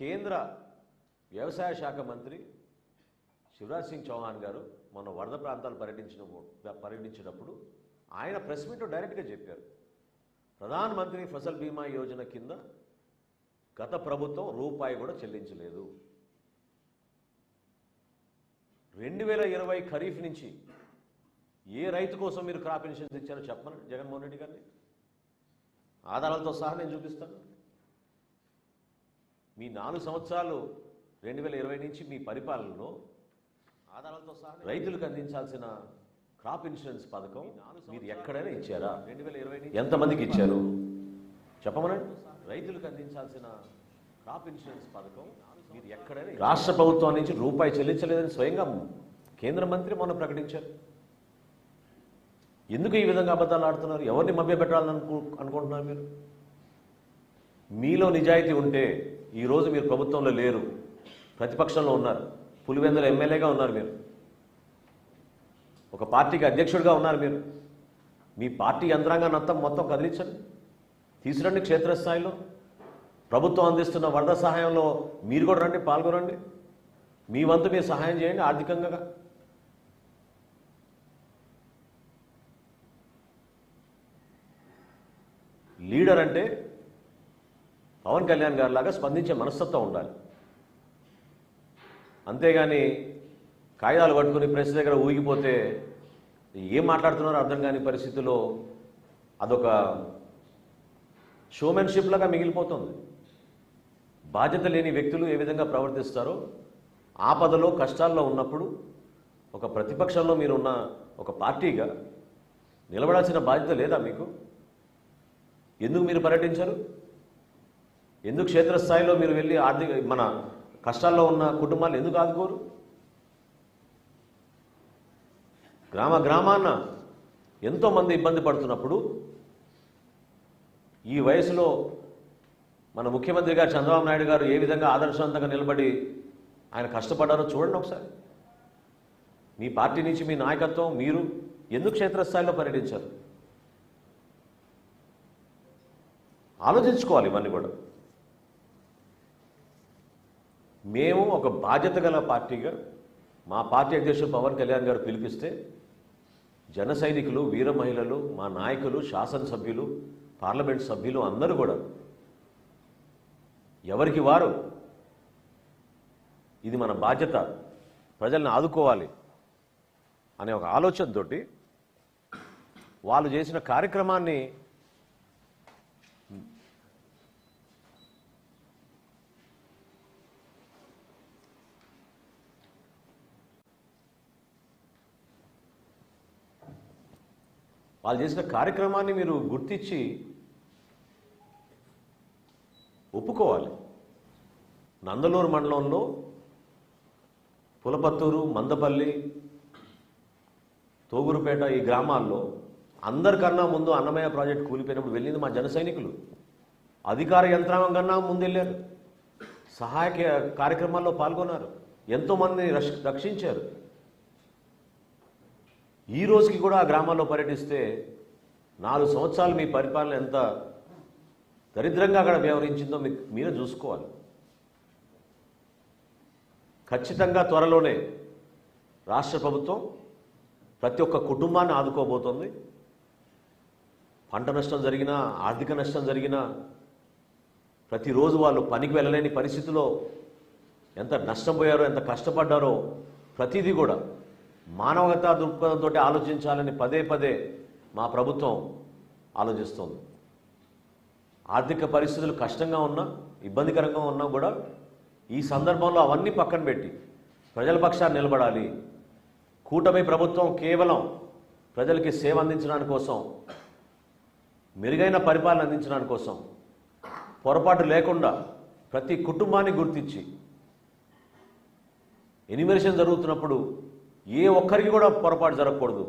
కేంద్ర వ్యవసాయ శాఖ మంత్రి శివరాజ్ సింగ్ చౌహాన్ గారు మొన్న వరద ప్రాంతాలు పర్యటించిన పర్యటించినప్పుడు ఆయన ప్రెస్ మీట్లో డైరెక్ట్గా చెప్పారు. ప్రధాన మంత్రి ఫసల్ బీమా యోజన కింద గత ప్రభుత్వం రూపాయి కూడా చెల్లించలేదు. రెండు వేల ఇరవై ఖరీఫ్ నుంచి ఏ రైతు కోసం మీరు క్రాప్ ఇన్సూరెన్స్ ఇచ్చారో చెప్పమని జగన్మోహన్ రెడ్డి గారిని? ఆధారాలతో సహా నేను చూపిస్తాను. మీ నాలుగు సంవత్సరాలు రెండు వేల ఇరవై నుంచి మీ పరిపాలనలో ఆధారాలతో సహా రైతులకు అందించాల్సిన క్రాప్ ఇన్సూరెన్స్ పథకం మీరు ఎక్కడైనా ఇచ్చారా? రెండు వేల ఇరవై ఎంతమందికి ఇచ్చారు? చెప్పమనండి. రైతులకు అందించాల్సిన క్రాప్ ఇన్సూరెన్స్ పథకం మీరు ఎక్కడైనా రాష్ట్ర ప్రభుత్వం నుంచి రూపాయి చెల్లించలేదని స్వయంగా కేంద్ర మంత్రి మొన్న ప్రకటించారు. ఎందుకు ఈ విధంగా అబద్ధాలు ఆడుతున్నారు? ఎవరిని మభ్యపెట్టాలని అనుకు అనుకుంటున్నారు మీరు? మీలో నిజాయితీ ఉంటే ఈరోజు మీరు ప్రభుత్వంలో లేరు. ప్రతిపక్షంలో ఉన్నారు. పులివెందుల ఎమ్మెల్యేగా ఉన్నారు మీరు. ఒక పార్టీకి అధ్యక్షుడిగా ఉన్నారు మీరు. మీ పార్టీ యంత్రాంగాన్ని అంతా మొత్తం కదిలించండి. తీసురండి క్షేత్రస్థాయిలో. ప్రభుత్వం అందిస్తున్న వరద సహాయంలో మీరు కూడా రండి పాల్గొనండి. మీ వంతు మీరు సహాయం చేయండి ఆర్థికంగా. లీడర్ అంటే పవన్ కళ్యాణ్ గారి లాగా స్పందించే మనస్తత్వం ఉండాలి. అంతేగాని కాగితాలు పట్టుకుని ప్రెస్ దగ్గర ఊగిపోతే ఏం మాట్లాడుతున్నారో అర్థం కాని పరిస్థితిలో అదొక షోమెన్షిప్లాగా మిగిలిపోతుంది. బాధ్యత లేని వ్యక్తులు ఏ విధంగా ప్రవర్తిస్తారో ఆపదలో కష్టాల్లో ఉన్నప్పుడు ఒక ప్రతిపక్షంలో మీరు ఉన్న ఒక పార్టీగా నిలబడాల్సిన బాధ్యత లేదా మీకు? ఎందుకు మీరు పర్యటించరు? ఎందుకు క్షేత్రస్థాయిలో మీరు వెళ్ళి ఆర్థిక మన కష్టాల్లో ఉన్న కుటుంబాలు ఎందుకు ఆదుకోరు? గ్రామ గ్రామాన ఎంతోమంది ఇబ్బంది పడుతున్నప్పుడు ఈ వయసులో మన ముఖ్యమంత్రి గారు చంద్రబాబు నాయుడు గారు ఏ విధంగా ఆదర్శవంతంగా నిలబడి ఆయన కష్టపడ్డారో చూడండి ఒకసారి. మీ పార్టీ నుంచి మీ నాయకత్వం మీరు ఎందుకు క్షేత్రస్థాయిలో పర్యటించారు? ఆలోచించుకోవాలి ఇవన్నీ కూడా. మేము ఒక బాధ్యత గల పార్టీగా మా పార్టీ అధ్యక్షుడు పవన్ కళ్యాణ్ గారు పిలిపిస్తే జన సైనికులు వీర మహిళలు మా నాయకులు శాసనసభ్యులు పార్లమెంట్ సభ్యులు అందరూ కూడా ఎవరికి వారు ఇది మన బాధ్యత ప్రజల్ని ఆదుకోవాలి అనే ఒక ఆలోచనతోటి వాళ్ళు చేసిన కార్యక్రమాన్ని వాళ్ళు చేసిన కార్యక్రమాన్ని మీరు గుర్తించి ఒప్పుకోవాలి. నందలూరు మండలంలో పులపత్తూరు మందపల్లి తోగురుపేట ఈ గ్రామాల్లో అందరికన్నా ముందు అన్నమయ్య ప్రాజెక్ట్ కూలిపోయినప్పుడు వెళ్ళింది మా జన సైనికులు. అధికార యంత్రాంగం కన్నా ముందు వెళ్ళారు. సహాయక కార్యక్రమాల్లో పాల్గొన్నారు. ఎంతోమందిని రక్షించారు. ఈ రోజుకి కూడా ఆ గ్రామాల్లో పర్యటిస్తే నాలుగు సంవత్సరాలు మీ పరిపాలన ఎంత దరిద్రంగా అక్కడ వ్యవహరించిందో మీకు మీరే చూసుకోవాలి. ఖచ్చితంగా త్వరలోనే రాష్ట్ర ప్రభుత్వం ప్రతి ఒక్క కుటుంబాన్ని ఆదుకోబోతోంది. పంట నష్టం జరిగినా ఆర్థిక నష్టం జరిగినా ప్రతిరోజు వాళ్ళు పనికి వెళ్ళలేని పరిస్థితిలో ఎంత నష్టం పోయారో ఎంత కష్టపడ్డారో ప్రతిదీ కూడా మానవతా దృక్పథంతో ఆలోచించాలని పదే పదే మా ప్రభుత్వం ఆలోచిస్తోంది. ఆర్థిక పరిస్థితులు కష్టంగా ఉన్నా ఇబ్బందికరంగా ఉన్నా కూడా ఈ సందర్భంలో అవన్నీ పక్కన పెట్టి ప్రజల పక్షాన్ని నిలబడాలి. కూటమి ప్రభుత్వం కేవలం ప్రజలకి సేవ అందించడానికి కోసం మెరుగైన పరిపాలన అందించడానికి కోసం పొరపాటు లేకుండా ప్రతి కుటుంబాన్ని గుర్తించి ఎనిమిరేషన్ జరుగుతున్నప్పుడు ఏ ఒక్కరికి కూడా పొరపాటు జరగకూడదు.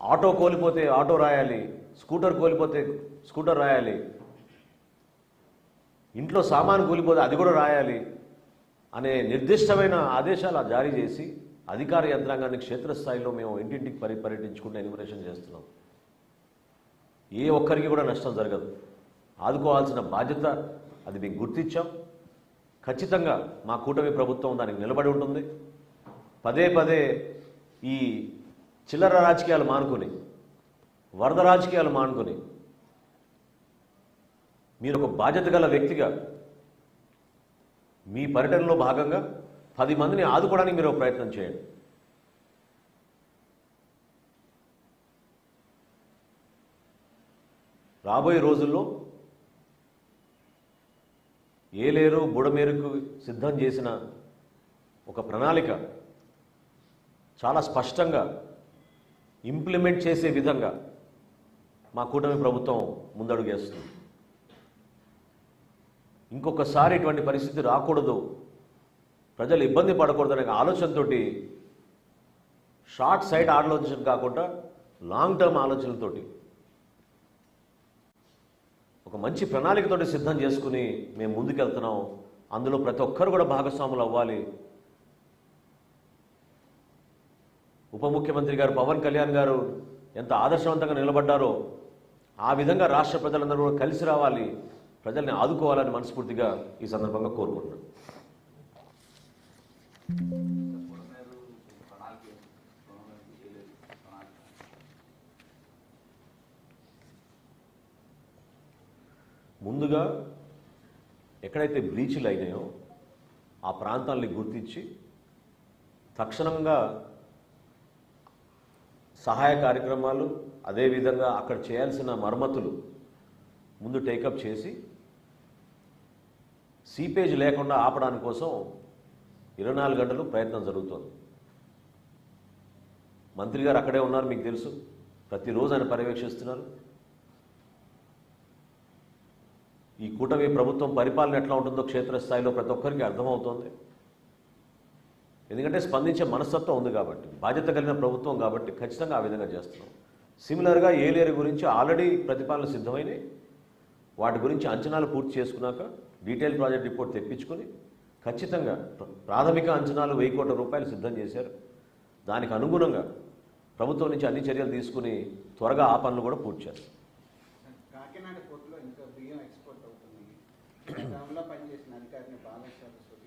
ఆటో కోల్పోతే ఆటో రాయాలి స్కూటర్ కోల్పోతే స్కూటర్ రాయాలి ఇంట్లో సామాను కూలిపోతే అది కూడా రాయాలి అనే నిర్దిష్టమైన ఆదేశాలు జారీ చేసి అధికార యంత్రాంగాన్ని క్షేత్రస్థాయిలో మేము ఇంటింటికి పరి పర్యటించుకుంటూ ఎనిమిరేషన్ చేస్తున్నాం. ఏ ఒక్కరికి కూడా నష్టం జరగదు. ఆదుకోవాల్సిన బాధ్యత అది మేము గుర్తించాం ఖచ్చితంగా మా కూటమి ప్రభుత్వం దానికి నిలబడి ఉంటుంది. పదే పదే ఈ చిల్లర రాజకీయాలు మానుకొని వరద రాజకీయాలు మానుకొని మీరు ఒక బాధ్యత గల వ్యక్తిగా మీ పర్యటనలో భాగంగా పది మందిని ఆదుకోవడానికి మీరు ఒక ప్రయత్నం చేయండి. రాబోయే రోజుల్లో ఏలేరు బుడమేరుకు సిద్ధం చేసిన ఒక ప్రణాళిక చాలా స్పష్టంగా ఇంప్లిమెంట్ చేసే విధంగా మా కూటమి ప్రభుత్వం ముందడుగేస్తుంది ఇంకొకసారి ఇటువంటి పరిస్థితి రాకూడదు. ప్రజలు ఇబ్బంది పడకూడదనే ఆలోచనతోటి షార్ట్ సైడ్ ఆలోచన కాకుండా లాంగ్ టర్మ్ ఆలోచనలతోటి ఒక మంచి ప్రణాళికతోటి సిద్ధం చేసుకుని మేము ముందుకెళ్తున్నాం. అందులో ప్రతి ఒక్కరు కూడా భాగస్వాములు అవ్వాలి. ఉప ముఖ్యమంత్రి గారు పవన్ కళ్యాణ్ గారు ఎంత ఆదర్శవంతంగా నిలబడ్డారో ఆ విధంగా రాష్ట్ర ప్రజలందరూ కూడా కలిసి రావాలి ప్రజల్ని ఆదుకోవాలని మనస్ఫూర్తిగా ఈ సందర్భంగా కోరుకుంటున్నాను. ముందుగా ఎక్కడైతే బ్లీచ్లు అయినాయో ఆ ప్రాంతాల్ని గుర్తించి తక్షణంగా సహాయ కార్యక్రమాలు అదేవిధంగా అక్కడ చేయాల్సిన మరమ్మతులు ముందు టేకప్ చేసి సీపేజ్ లేకుండా ఆపడానికి కోసం ఇరవై నాలుగు గంటలు ప్రయత్నం జరుగుతోంది. మంత్రి గారు అక్కడే ఉన్నారు మీకు తెలుసు. ప్రతిరోజు ఆయన పర్యవేక్షిస్తున్నారు. ఈ కూటమి ప్రభుత్వం పరిపాలన ఎట్లా ఉంటుందో క్షేత్రస్థాయిలో ప్రతి ఒక్కరికి అర్థమవుతోంది. ఎందుకంటే స్పందించే మనస్తత్వం ఉంది కాబట్టి బాధ్యత కలిగిన ప్రభుత్వం కాబట్టి ఖచ్చితంగా ఆ విధంగా చేస్తున్నాం. సిమిలర్గా ఏలేరు గురించి ఆల్రెడీ ప్రతిపాదనలు సిద్ధమైనవి వాటి గురించి అంచనాలు పూర్తి చేసుకున్నాక డీటెయిల్ ప్రాజెక్ట్ రిపోర్ట్ తెప్పించుకొని ఖచ్చితంగా ప్రాథమిక అంచనాలు వెయ్యి కోట్ల రూపాయలు సిద్ధం చేశారు. దానికి అనుగుణంగా ప్రభుత్వం నుంచి అన్ని చర్యలు తీసుకుని త్వరగా ఆ పనులు కూడా పూర్తి చేస్తారు పనిచేసిన అధికారిని బాగా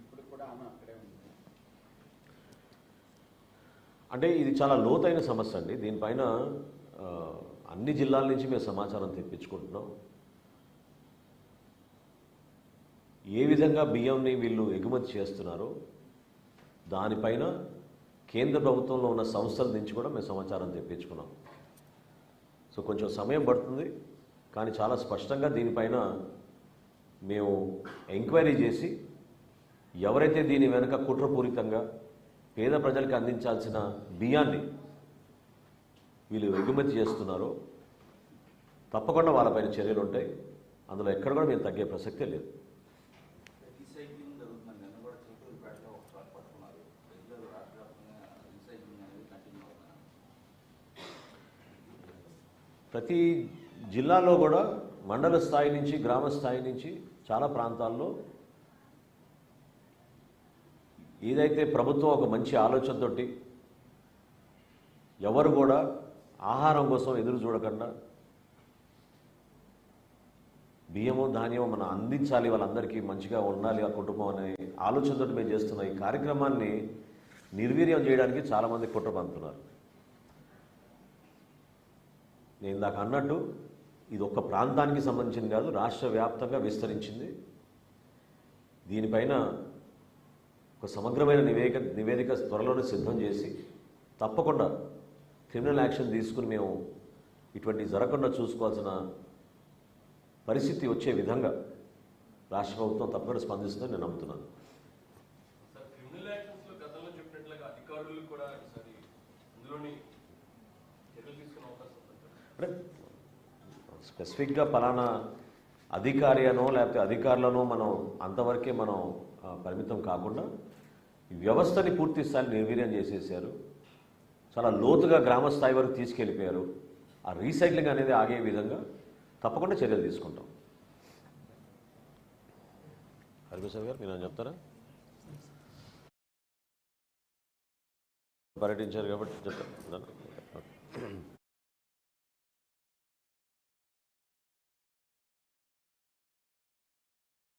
ఇప్పుడు కూడా ఆమె అక్కడే ఉంది అంటే ఇది చాలా లోతైన సమస్య అండి. దీనిపైన అన్ని జిల్లాల నుంచి మేము సమాచారం తెప్పించుకుంటున్నాం. ఏ విధంగా బియ్యంని వీళ్ళు ఎగుమతి చేస్తున్నారో దానిపైన కేంద్ర ప్రభుత్వంలో ఉన్న సంస్థల నుంచి కూడా మేము సమాచారం తెప్పించుకున్నాం. సో కొంచెం సమయం పడుతుంది కానీ చాలా స్పష్టంగా దీనిపైన మేము ఎంక్వైరీ చేసి ఎవరైతే దీని వెనుక కుట్రపూరితంగా పేద ప్రజలకు అందించాల్సిన బియ్యాన్ని వీళ్ళు ఎగుమతి చేస్తున్నారో తప్పకుండా వాళ్ళపైన చర్యలు ఉంటాయి. అందులో ఎక్కడ కూడా మేము తగ్గే ప్రసక్తే లేదు. ప్రతి జిల్లాలో కూడా మండల స్థాయి నుంచి గ్రామ స్థాయి నుంచి చాలా ప్రాంతాల్లో ఏదైతే ప్రభుత్వం ఒక మంచి ఆలోచనతోటి ఎవరు కూడా ఆహారం కోసం ఎదురు చూడకుండా బియ్యము ధాన్యము మనం అందించాలి వాళ్ళందరికీ మంచిగా ఉండాలి ఆ కుటుంబం అనే ఆలోచనతో మేము చేస్తున్న ఈ కార్యక్రమాన్ని నిర్వీర్యం చేయడానికి చాలామంది కుట్ర పంతున్నారు నేను ఇందాక అన్నట్టు ఇది ఒక్క ప్రాంతానికి సంబంధించింది కాదు రాష్ట్ర వ్యాప్తంగా విస్తరించింది. దీనిపైన ఒక సమగ్రమైన నివేదిక నివేదిక త్వరలోనే సిద్ధం చేసి తప్పకుండా క్రిమినల్ యాక్షన్ తీసుకుని మేము ఇటువంటి జరగకుండా చూసుకోవాల్సిన పరిస్థితి వచ్చే విధంగా రాష్ట్ర ప్రభుత్వం తప్పకుండా స్పందిస్తుందని నేను నమ్ముతున్నాను. అంటే స్పెసిఫిక్గా పలానా అధికారియనో లేకపోతే అధికారులనో మనం అంతవరకే మనం పరిమితం కాకుండా ఈ వ్యవస్థని పూర్తి స్థాయి నిర్వీర్యం చేసేసారు చాలా లోతుగా గ్రామ స్థాయి వరకు తీసుకెళ్ళిపోయారు. ఆ రీసైక్లింగ్ అనేది ఆగే విధంగా తప్పకుండా చర్యలు తీసుకుంటాం. హరిప్రసాద్ గారు మీరు ఏమైనా చెప్తారా? పర్యటించారు కాబట్టి చెప్తాను.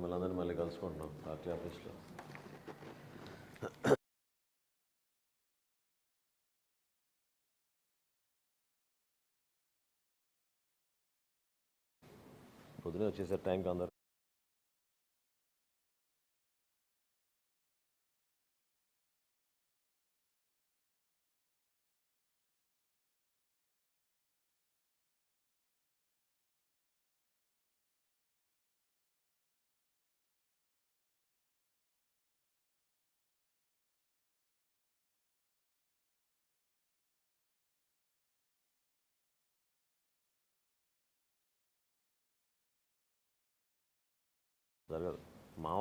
మిమ్మల్ని అందరినీ మళ్ళీ కలుసుకుంటున్నాం పార్టీ ఆఫీస్లో. పొద్దునే వచ్చేసారు టైంకి అందరు జరగదు మా